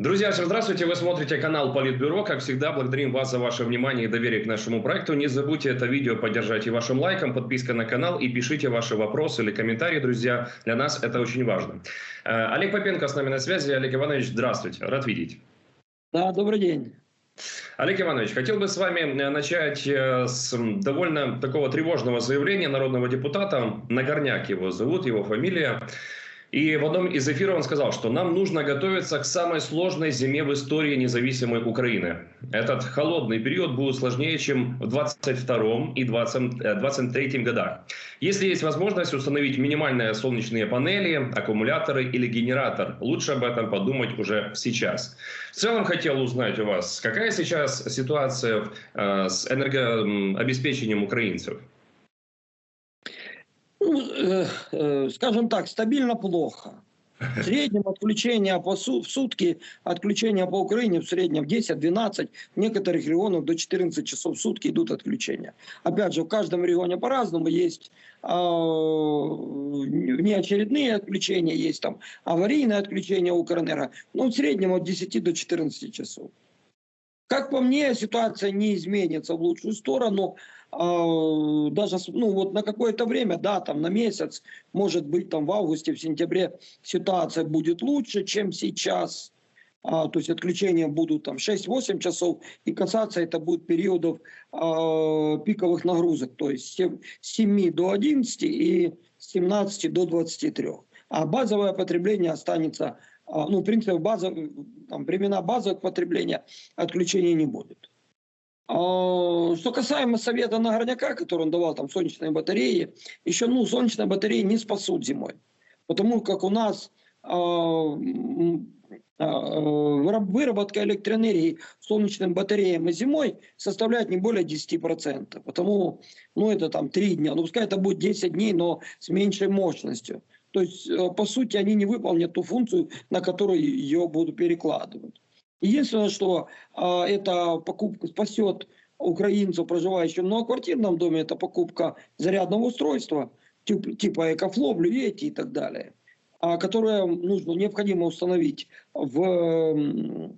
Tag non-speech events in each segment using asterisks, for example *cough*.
Друзья, всем здравствуйте. Вы смотрите канал Политбюро. Как всегда, благодарим вас за ваше внимание и доверие к нашему проекту. Не забудьте это видео поддержать и вашим лайком, подписка на канал и пишите ваши вопросы или комментарии, друзья. Для нас это очень важно. Э, Олег Попенко с нами на связи. Олег Иванович, здравствуйте. Рад видеть. Да, добрый день. Олег Иванович, хотел бы с вами э, начать э, с довольно такого тревожного заявления народного депутата. Нагорняк его зовут, его фамилия. И в одном из эфиров он сказал, что нам нужно готовиться к самой сложной зиме в истории независимой Украины. Этот холодный период будет сложнее, чем в 22 и 23 э, годах. Если есть возможность установить минимальные солнечные панели, аккумуляторы или генератор, лучше об этом подумать уже сейчас. В целом хотел узнать у вас, какая сейчас ситуация э, с энергообеспечением украинцев? Э, э, скажем так, стабильно плохо. В среднем отключение по су в сутки, отключение по Украине в среднем 10-12, в некоторых регионах до 14 часов в сутки идут отключения. Опять же, в каждом регионе по-разному есть э, неочередные отключения, есть там аварийное отключение Укрэнерго, но в среднем от 10 до 14 часов. Как по мне, ситуация не изменится в лучшую сторону. А, даже ну, вот на какое-то время, да, там на месяц, может быть, там в августе, в сентябре ситуация будет лучше, чем сейчас. А, то есть отключения будут там 6-8 часов, и касаться это будет периодов а, пиковых нагрузок, то есть с 7 до 11 и с 17 до 23. А базовое потребление останется а, ну, в принципе, база, там, времена базового потребления отключения не будет. А, что касаемо совета Нагорняка, который он давал, там, солнечные батареи, еще, ну, солнечные батареи не спасут зимой. Потому как у нас а, выработка электроэнергии солнечным батареям и зимой составляет не более 10%. Потому, ну, это там 3 дня. Ну, пускай это будет 10 дней, но с меньшей мощностью. То есть, э, по сути, они не выполнят ту функцию, на которую ее будут перекладывать. Единственное, что э, эта покупка спасет украинцев, проживающих в многоквартирном доме, это покупка зарядного устройства, типа, типа Экофло, Блюети и так далее, а, которое нужно, необходимо установить в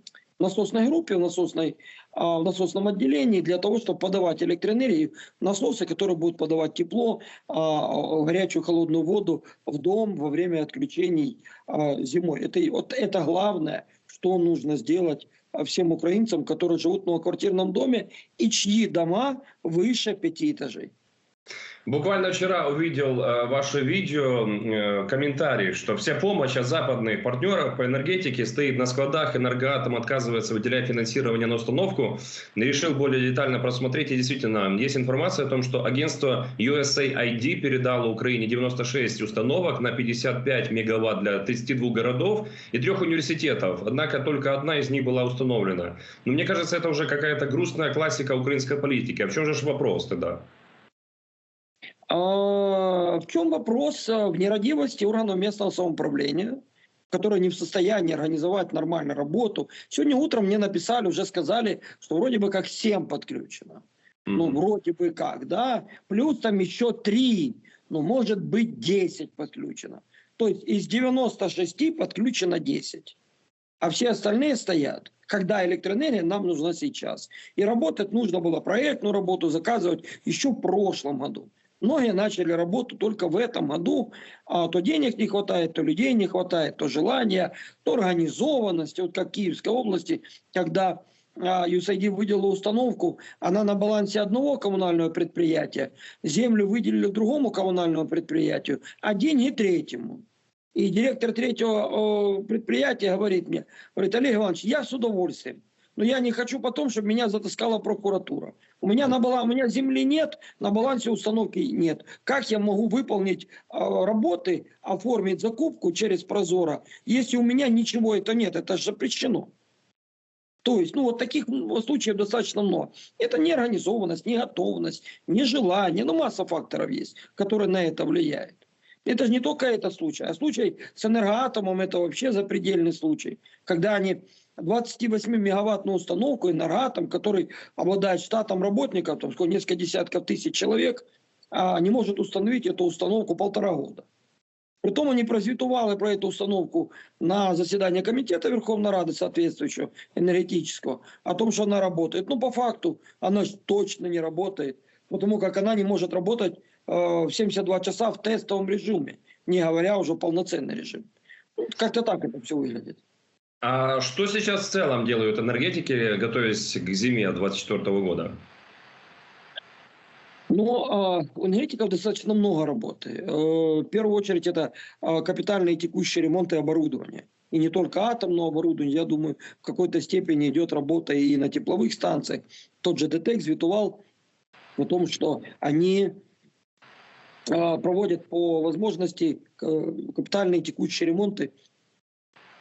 насосной группе, в, насосной, а, в насосном отделении для того, чтобы подавать электроэнергию, насосы, которые будут подавать тепло, а, горячую холодную воду в дом во время отключений а, зимой. Это, вот это главное, что нужно сделать всем украинцам, которые живут в многоквартирном доме и чьи дома выше пяти этажей. Буквально вчера увидел э, ваше видео, э, комментарий, что вся помощь от западных партнеров по энергетике стоит на складах, энергоатом отказывается выделять финансирование на установку. Решил более детально просмотреть, и действительно, есть информация о том, что агентство USAID передало Украине 96 установок на 55 мегаватт для 32 городов и трех университетов. Однако только одна из них была установлена. Но мне кажется, это уже какая-то грустная классика украинской политики. А в чем же вопрос тогда? А, в чем вопрос а, в нерадивости органов местного самоуправления, которые не в состоянии организовать нормальную работу? Сегодня утром мне написали, уже сказали, что вроде бы как 7 подключено. Mm-hmm. Ну, вроде бы как, да. Плюс там еще 3, ну, может быть 10 подключено. То есть из 96 подключено 10. А все остальные стоят когда электроэнергия нам нужна сейчас. И работать нужно было проектную работу заказывать еще в прошлом году. Многие начали работу только в этом году, а то денег не хватает, то людей не хватает, то желания, то организованности. Вот как в Киевской области, когда USAID а, выделила установку, она на балансе одного коммунального предприятия, землю выделили другому коммунальному предприятию, а деньги третьему. И директор третьего предприятия говорит мне, говорит, Олег Иванович, я с удовольствием но я не хочу потом, чтобы меня затаскала прокуратура. У меня, на балансе, у меня земли нет, на балансе установки нет. Как я могу выполнить э, работы, оформить закупку через Прозоро, если у меня ничего это нет? Это же запрещено. То есть, ну, вот таких случаев достаточно много. Это не организованность, не готовность, не желание, ну, масса факторов есть, которые на это влияют. Это же не только этот случай, а случай с энергоатомом это вообще запредельный случай, когда они 28-мегаваттную установку энергоатом, который обладает штатом работников, там сколько, несколько десятков тысяч человек, а не может установить эту установку полтора года. Притом они прозвітували про эту установку на заседании комитета Верховной Рады соответствующего энергетического о том, что она работает. Ну, по факту, она точно не работает, потому как она не может работать э, в 72 часа в тестовом режиме, не говоря уже полноценный режим. Ну, как-то так это все выглядит. А что сейчас в целом делают энергетики, готовясь к зиме 2024 года? Но э, у энергетиков достаточно много работы. Э, в первую очередь это э, капитальные текущие ремонты оборудования. И не только атомного оборудования, я думаю, в какой-то степени идет работа и на тепловых станциях. Тот же ДТЭК звитувал о том, что они э, проводят по возможности э, капитальные текущие ремонты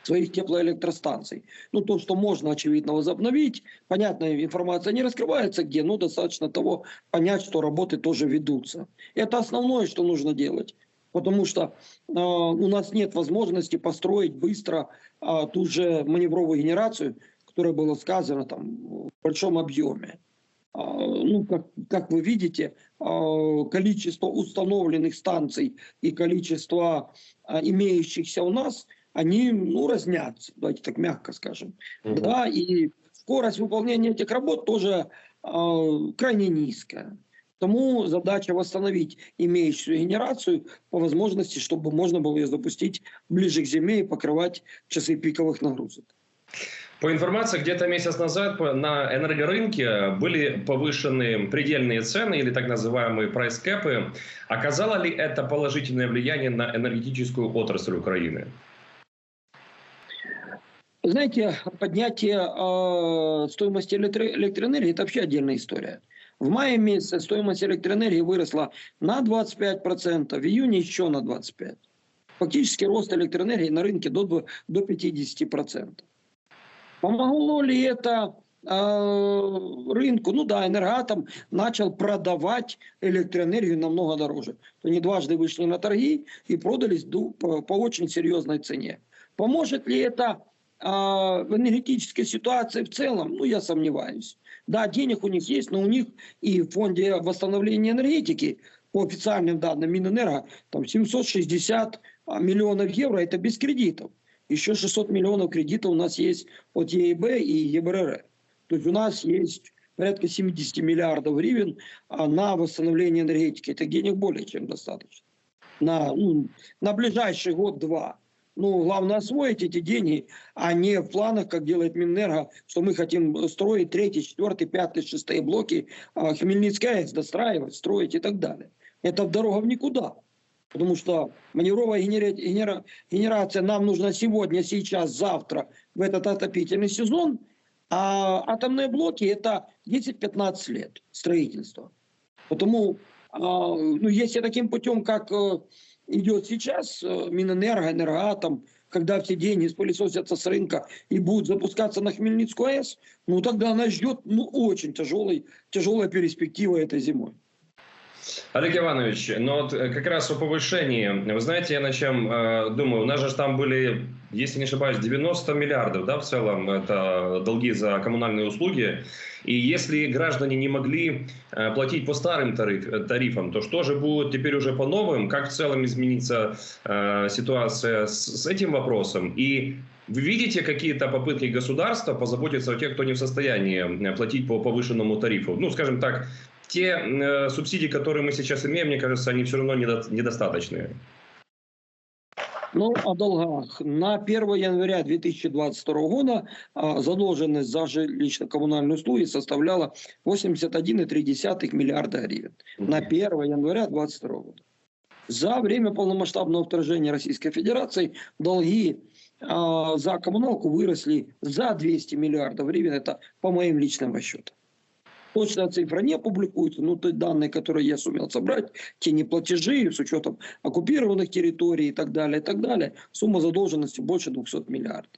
своих теплоэлектростанций. Ну, то, что можно, очевидно, возобновить. Понятно, информация не раскрывается где, но достаточно того понять, что работы тоже ведутся. Это основное, что нужно делать. Потому что э, у нас нет возможности построить быстро э, ту же маневровую генерацию, которая была сказана там, в большом объеме. Э, ну, как, как вы видите, количество установленных станций и количество имеющихся у нас – они ну, разнятся, давайте так мягко скажем. Угу. Да, и скорость выполнения этих работ тоже э, крайне низкая. Тому задача восстановить имеющуюся генерацию по возможности, чтобы можно было ее запустить ближе к зиме и покрывать часы пиковых нагрузок. По информации, где-то месяц назад на энергорынке были повышены предельные цены или так называемые прайс-кэпы. Оказало ли это положительное влияние на энергетическую отрасль Украины? Знаете, поднятие э, стоимости электро- электроэнергии – это вообще отдельная история. В мае месяце стоимость электроэнергии выросла на 25%, в июне еще на 25%. Фактически рост электроэнергии на рынке до, до 50%. Помогло ли это э, рынку? Ну да, энергоатом начал продавать электроэнергию намного дороже. Они дважды вышли на торги и продались по, очень серьезной цене. Поможет ли это в энергетической ситуации в целом, ну, я сомневаюсь. Да, денег у них есть, но у них и в фонде восстановления энергетики, по официальным данным Минэнерго, там 760 а, миллионов евро, это без кредитов. Еще 600 миллионов кредитов у нас есть от ЕИБ и ЕБРР. То есть у нас есть порядка 70 миллиардов гривен а, на восстановление энергетики. Это денег более чем достаточно. На, ну, на ближайший год-два. Ну, главное освоить эти деньги, а не в планах, как делает Минэнерго, что мы хотим строить третий, четвертый, пятый, шестые блоки, а Хмельницкий АЭС достраивать, строить и так далее. Это дорога в никуда. Потому что маневровая генера... Генера... генерация нам нужна сегодня, сейчас, завтра, в этот отопительный сезон, а атомные блоки это 10-15 лет строительства. Потому, а, ну, если таким путем, как э, идет сейчас, э, Минэнерго, Энергоатом, когда все деньги спылесосятся с рынка и будут запускаться на Хмельницкую АЭС, ну тогда нас ждет ну, очень тяжелый, тяжелая перспектива этой зимой. Олег Иванович, ну вот э, как раз о повышении. Вы знаете, я на чем э, думаю? У нас же там были, если не ошибаюсь, 90 миллиардов, да, в целом, это долги за коммунальные услуги. И если граждане не могли э, платить по старым тариф, тарифам, то что же будет теперь уже по новым? Как в целом изменится э, ситуация с, с этим вопросом? И вы видите какие-то попытки государства позаботиться о тех, кто не в состоянии э, платить по повышенному тарифу? Ну, скажем так, те э, субсидии, которые мы сейчас имеем, мне кажется, они все равно недо, недостаточные. Ну, о долгах. На 1 января 2022 года а, задолженность за жилищно-коммунальные услуги составляла 81,3 миллиарда гривен. На 1 января 2022 года. За время полномасштабного вторжения Российской Федерации долги а, за коммуналку выросли за 200 миллиардов гривен. Это по моим личным расчетам. Точная цифра не публикуется, но те данные, которые я сумел собрать, те неплатежи с учетом оккупированных территорий и так далее, и так далее, сумма задолженности больше 200 миллиардов.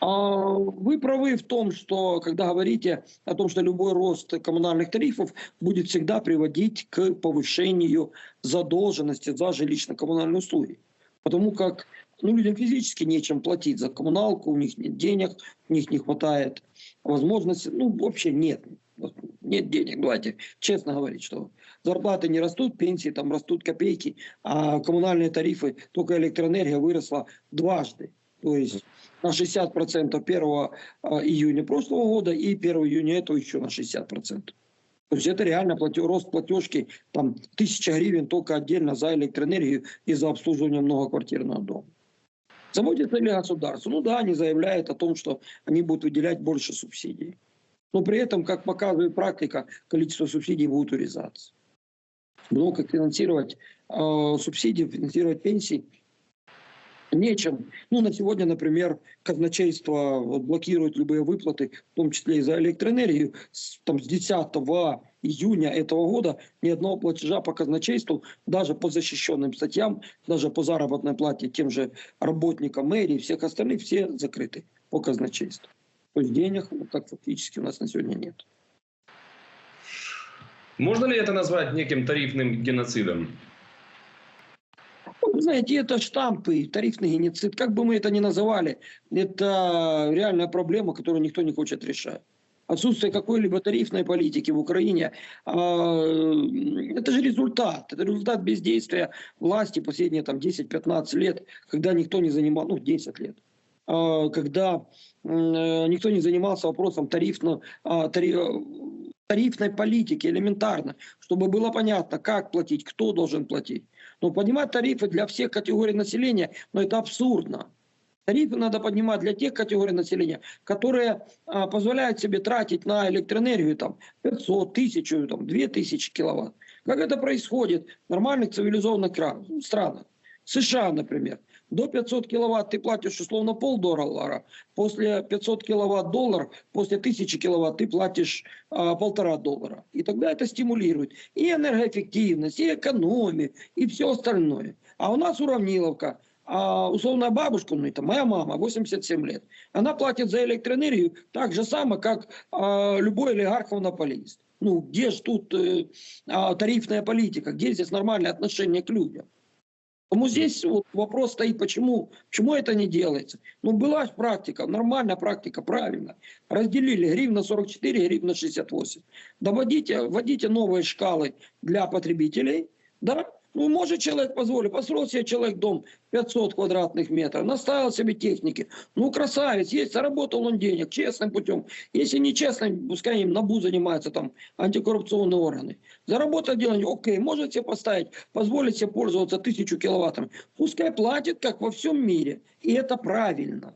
А вы правы в том, что когда говорите о том, что любой рост коммунальных тарифов будет всегда приводить к повышению задолженности за жилищно-коммунальные услуги. Потому как ну, людям физически нечем платить за коммуналку, у них нет денег, у них не хватает возможности, ну, вообще нет. нет денег. Давайте честно говорить, что зарплаты не растут, пенсии там растут копейки, а коммунальные тарифы, только электроэнергия выросла дважды. То есть на 60% 1 а, июня прошлого года и 1 июня этого еще на 60%. То есть это реально платеж, рост платежки, там тысяча гривен только отдельно за электроэнергию и за обслуживание многоквартирного дома. Заботится ли государство? Ну да, они заявляют о том, что они будут выделять больше субсидий. Но при этом, как показывает практика, количество субсидий будет урезаться. Но как финансировать э, субсидии, финансировать пенсии – нечем. Ну, на сегодня, например, казначейство вот, блокирует любые выплаты, в том числе и за электроэнергию. С, там, с 10 июня этого года ни одного платежа по казначейству, даже по защищенным статьям, даже по заработной плате тем же работникам мэрии, всех остальных, все закрыты по казначейству. То есть денег ну, так фактически у нас на сегодня нет. Можно ли это назвать неким тарифным геноцидом? Вы знаете, это штампы, тарифный геноцид, как бы мы это ни называли, это реальная проблема, которую никто не хочет решать. Отсутствие какой-либо тарифной политики в Украине, а, это же результат. Это результат бездействия власти последние там, 10-15 лет, когда никто не занимал, ну 10 лет, а, когда никто не занимался вопросом тарифно, а, тарифной политики элементарно, чтобы было понятно, как платить, кто должен платить. Но поднимать тарифы для всех категорий населения, ну это абсурдно. Тарифы надо поднимать для тех категорий населения, которые а, позволяют себе тратить на электроэнергию там, 500, 1000, там, 2000 киловатт. Как это происходит в нормальных цивилизованных странах? США, например. До 500 киловатт ты платишь условно полдоллара. После 500 киловатт доллар, после 1000 киловатт ты платишь а, полтора доллара. И тогда это стимулирует и энергоэффективность, и экономию, и все остальное. А у нас уравниловка. А условная бабушка, ну это моя мама, 87 лет, она платит за электроэнергию так же само, как а, любой олигарх-монополист. Ну, где же тут э, а, тарифная политика, где здесь нормальное отношение к людям? Поэтому здесь вот вопрос стоит, почему, почему это не делается. Ну, была практика, нормальная практика, правильно. Разделили гривна 44, гривна 68. Доводите, вводите новые шкалы для потребителей, да, ну, может человек позволить, построил себе человек дом 500 квадратных метров, наставил себе техники. Ну, красавец, есть, заработал он денег честным путем. Если не честным, пускай им НАБУ занимаются там антикоррупционные органы. Заработал денег, окей, может себе поставить, позволить себе пользоваться тысячу киловаттами. Пускай платит, как во всем мире. И это правильно.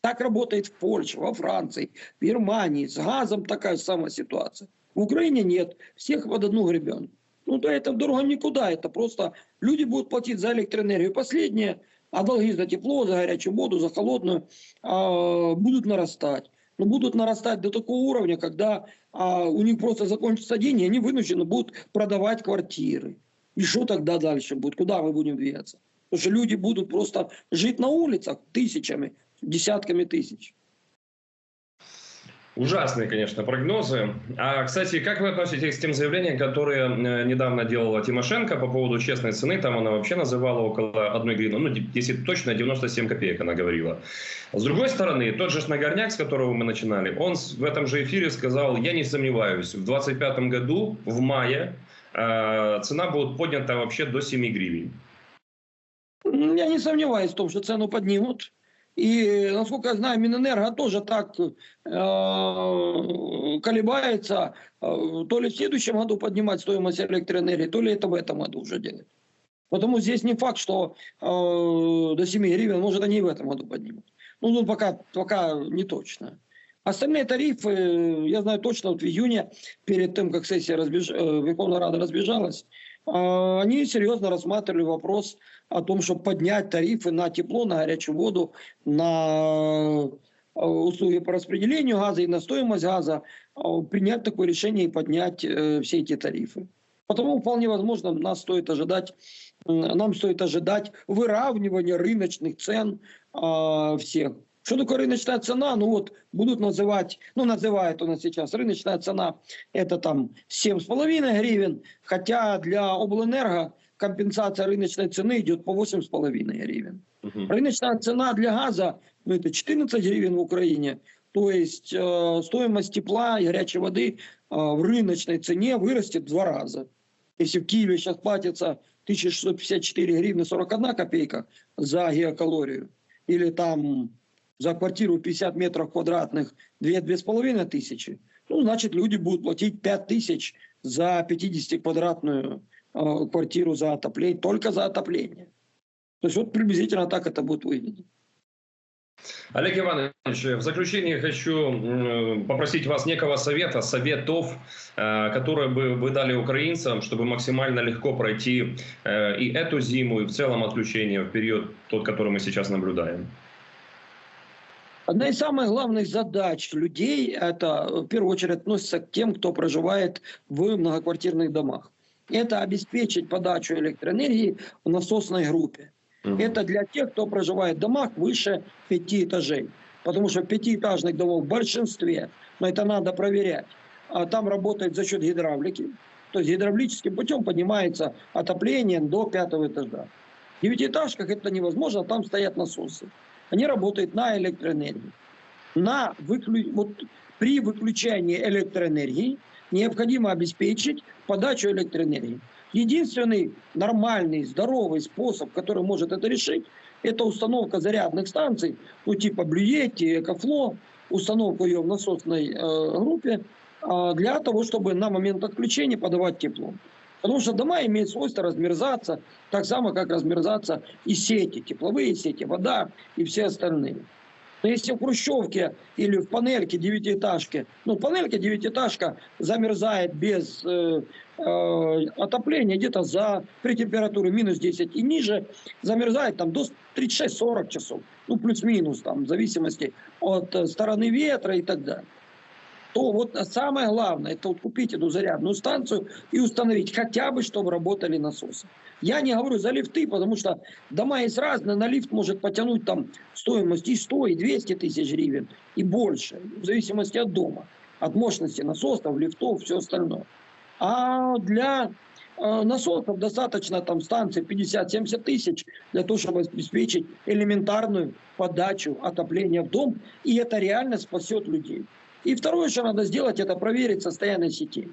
Так работает в Польше, во Франции, в Германии. С газом такая самая ситуация. В Украине нет. Всех под одну гребенку. Ну да, это дорого никуда, это просто люди будут платить за электроэнергию последнее, а долги за тепло, за горячую воду, за холодную а, будут нарастать. Но будут нарастать до такого уровня, когда а, у них просто закончатся деньги, они вынуждены будут продавать квартиры. И что тогда дальше будет? Куда мы будем двигаться? Потому что люди будут просто жить на улицах тысячами, десятками тысяч. Ужасные, конечно, прогнозы. А, кстати, как вы относитесь к тем заявлениям, которые э, недавно делала Тимошенко по поводу честной цены? Там она вообще называла около одной гривны, ну, если точно, 97 копеек она говорила. С другой стороны, тот же Нагорняк, с которого мы начинали, он в этом же эфире сказал, я не сомневаюсь, в 2025 году, в мае, э, цена будет поднята вообще до 7 гривен. Я не сомневаюсь в том, что цену поднимут. И, насколько я знаю, Минэнерго тоже так э, колебается. Э, то ли в следующем году поднимать стоимость электроэнергии, то ли это в этом году уже делать. Потому здесь не факт, что э, до 7 гривен, может, они и в этом году поднимут. Ну, тут пока, пока не точно. Остальные тарифы, я знаю точно, вот в июне, перед тем, как сессия разбеж... Э, Верховная Рада разбежалась, они серьезно рассматривали вопрос о том, чтобы поднять тарифы на тепло, на горячую воду, на а, услуги по распределению газа и на стоимость газа, а, принять такое решение и поднять э, все эти тарифы. Потому вполне возможно, нас стоит ожидать, нам стоит ожидать выравнивания рыночных цен всех. Что такое рыночная цена? Ну вот будут называть, ну называют у нас сейчас рыночная цена это там 7,5 гривен, хотя для облэнерго компенсация рыночной цены идет по 8,5 гривен. Угу. Рыночная цена для газа, ну это 14 гривен в Украине, То есть э, стоимость тепла и горячей воды э, в рыночной цене вырастет в два раза. Если в Киеве сейчас платится 1654 гривны 41 копейка за геокалорию, или там за квартиру 50 метров квадратных 2-2,5 тысячи, ну, значит, люди будут платить 5 тысяч за 50-квадратную э, квартиру за отопление, только за отопление. То есть вот приблизительно так это будет выглядеть. Олег Иванович, в заключение хочу попросить вас некого совета, советов, э, которые бы вы дали украинцам, чтобы максимально легко пройти э, и эту зиму, и в целом отключение в период тот, который мы сейчас наблюдаем. Одна из самых главных задач людей, это в первую очередь относится к тем, кто проживает в многоквартирных домах. Это обеспечить подачу электроэнергии в насосной группе. Угу. Это для тех, кто проживает в домах выше пяти этажей. Потому что пятиэтажных домов в большинстве, но это надо проверять, а там работает за счет гидравлики. То есть гидравлическим путем поднимается отопление до пятого этажа. В девятиэтажках это невозможно, там стоят насосы. Они работают на электроэнергии. На выклю... вот при выключении электроэнергии необходимо обеспечить подачу электроэнергии. Единственный нормальный, здоровый способ, который может это решить, это установка зарядных станций, ну типа Блюети, Экофло, установку ее в насосной э, группе, э, для того, чтобы на момент отключения подавать тепло. Потому что дома имеют свойство размерзаться, так само, как размерзаться и сети, тепловые сети, вода и все остальные. Но если в Хрущевке или в панельке девятиэтажки, ну, панельке девятиэтажка замерзает без э, э, отопления где-то за, при температуре минус 10 и ниже, замерзает там до 36-40 часов, ну, плюс-минус там, в зависимости от э, стороны ветра и так далее то вот самое главное, это вот купить эту зарядную станцию и установить хотя бы, чтобы работали насосы. Я не говорю за лифты, потому что дома есть разные, на лифт может потянуть там стоимость и 100, и 200 тысяч гривен, и больше, в зависимости от дома, от мощности насосов, лифтов, все остальное. А для э, насосов достаточно там станции 50-70 тысяч для того, чтобы обеспечить элементарную подачу отопления в дом, и это реально спасет людей. И второе, что надо сделать, это проверить состояние сетей.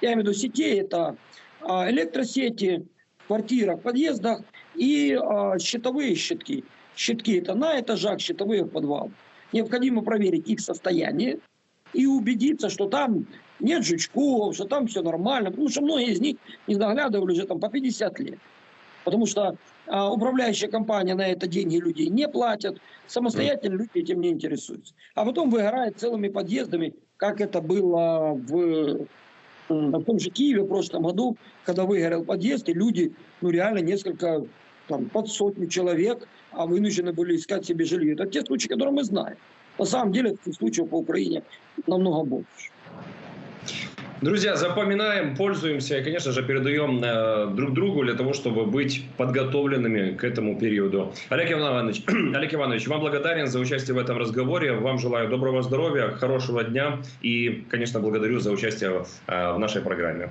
Я имею в виду сетей, это а, электросети в квартирах, подъездах и а, щитовые щитки. Щитки это на этажах, щитовые в подвал. Необходимо проверить их состояние и убедиться, что там нет жучков, что там все нормально. Потому что многие из них не заглядывали уже там по 50 лет. Потому что управляющая компания на это деньги людей не платят, самостоятельно люди этим не интересуются. А потом выгорает целыми подъездами, как это было в, в том же Киеве в прошлом году, когда выгорел подъезд, и люди, ну реально несколько, там, под сотню человек, а вынуждены были искать себе жилье. Это те случаи, которые мы знаем. На самом деле, таких случаев по Украине намного больше. Друзья, запоминаем, пользуемся и, конечно же, передаем э, друг другу для того, чтобы быть подготовленными к этому периоду. Олег Иванович, *clears throat* Олег Иванович, вам благодарен за участие в этом разговоре. Вам желаю доброго здоровья, хорошего дня и, конечно, благодарю за участие э, в нашей программе.